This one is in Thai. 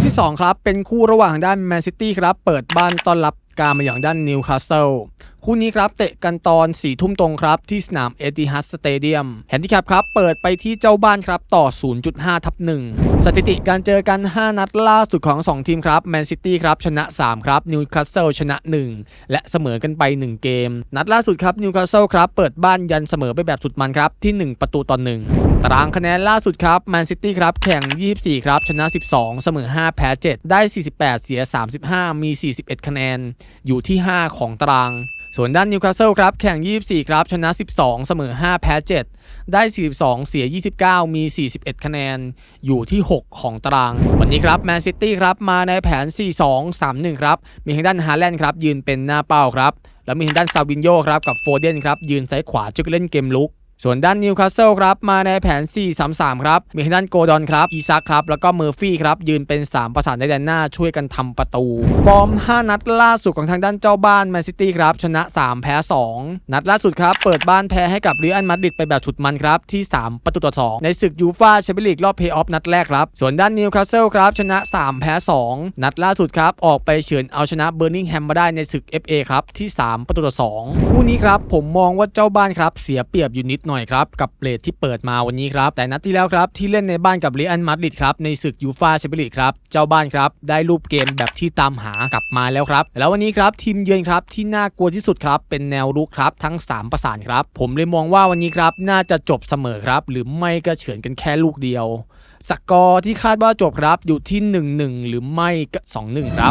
คู่ที่ 2 ครับ เป็นคู่ระหว่างด้านแมนซิตี้ครับ เปิดบ้านต้อนรับการมาอย่างด้านนิวคาสเซิลคู่นี้ครับเตะกันตอน4ี่ทุ่มตรงครับ ที่สนามเอติฮัดสเตเดียมแฮนดิแคปครับ เปิดไปที่เจ้าบ้านครับต่อ 0.5 ทับ1สถิติการเจอกัน 5 นัดล่าสุดของ 2 ทีมครับแมนซิตี้ครับ ชนะ 3 ครับนิวคาสเซิลชนะ 1 และเสมอกันไป 1 เกม นัดล่าสุดครับนิวคาสเซิลครับ เปิดบ้านยันเสมอไปแบบสุดมันครับที่ 1 ประตูต่อ1 ตารางคะแนนล่าสุดครับแมนซิตี้ครับแข่ง 24 ครับ ชนะ 12 เสมอ 5 แพ้ 7 ได้ 48 เสีย 35 มี 41 คะแนน อยู่ที่ 5 ของตาราง ส่วนด้านนิวคาสเซิลครับแข่ง 24 ครับ ชนะ 12 เสมอ 5 แพ้ 7 ได้ 42 เสีย 29 มี 41 คะแนน อยู่ที่ 6 ของตาราง วันนี้ครับแมนซิตี้ครับมาในแผน 4-2-3-1 ครับ มีทางด้านฮาแลนด์ครับยืนเป็นหน้าเป้าครับ แล้วมีทางด้านซาวินโยครับกับโฟเดนครับยืนซ้ายขวาจุกเล่นเกมลุก ส่วนด้านนิวคาสเซิลครับมาในแผน 4-3-3 ครับ มีทางด้านโกดอนครับ อีซักครับ แล้วก็เมอร์ฟี่ครับ ยืนเป็น 3 ประสานในแดนหน้าช่วยกันทำประตู ฟอร์ม 5 นัดล่าสุดของทางด้านเจ้าบ้านแมนซิตี้ครับ ชนะ 3 แพ้ 2 นัดล่าสุดครับ เปิดบ้านแพ้ให้กับเรอัลมาดริดไปแบบสุดมันครับ ที่ 3 ประตูต่อ 2 ในศึกยูฟ่าแชมเปี้ยนลีกรอบเพย์ออฟนัดแรกครับส่วนด้านนิวคาสเซิลครับชนะ 3 แพ้ 2 นัดล่าสุดครับออกไปเฉือนเอาชนะเบอร์นิงแฮมมาได้ในศึก FA ครับที่ 3 ประตูต่อ2คู่นี้ครับผมมองว่าเจ้าบ้านครับเสียเปรียบอยู่นิดหน่อยครับ กับเรทที่เปิดมาวันนี้ครับ แต่นัดที่แล้วครับ ที่เล่นในบ้านกับเรอัลมาดริดครับ ในศึกยูฟาแชมเปี้ยนลีกครับ เจ้าบ้านครับ ได้รูปเกมแบบที่ตามหากลับมาแล้วครับ แล้ววันนี้ครับทีมเยือนครับที่น่ากลัวที่สุดครับ เป็นแนวรุกครับทั้ง 3 ประสานครับ ผมเลยมองว่าวันนี้ครับน่าจะจบเสมอครับ หรือไม่ก็เฉือนกันแค่ลูกเดียว สกอร์ที่คาดว่าจบครับอยู่ที่ 1-1 หรือไม่ก็2-1 ครับ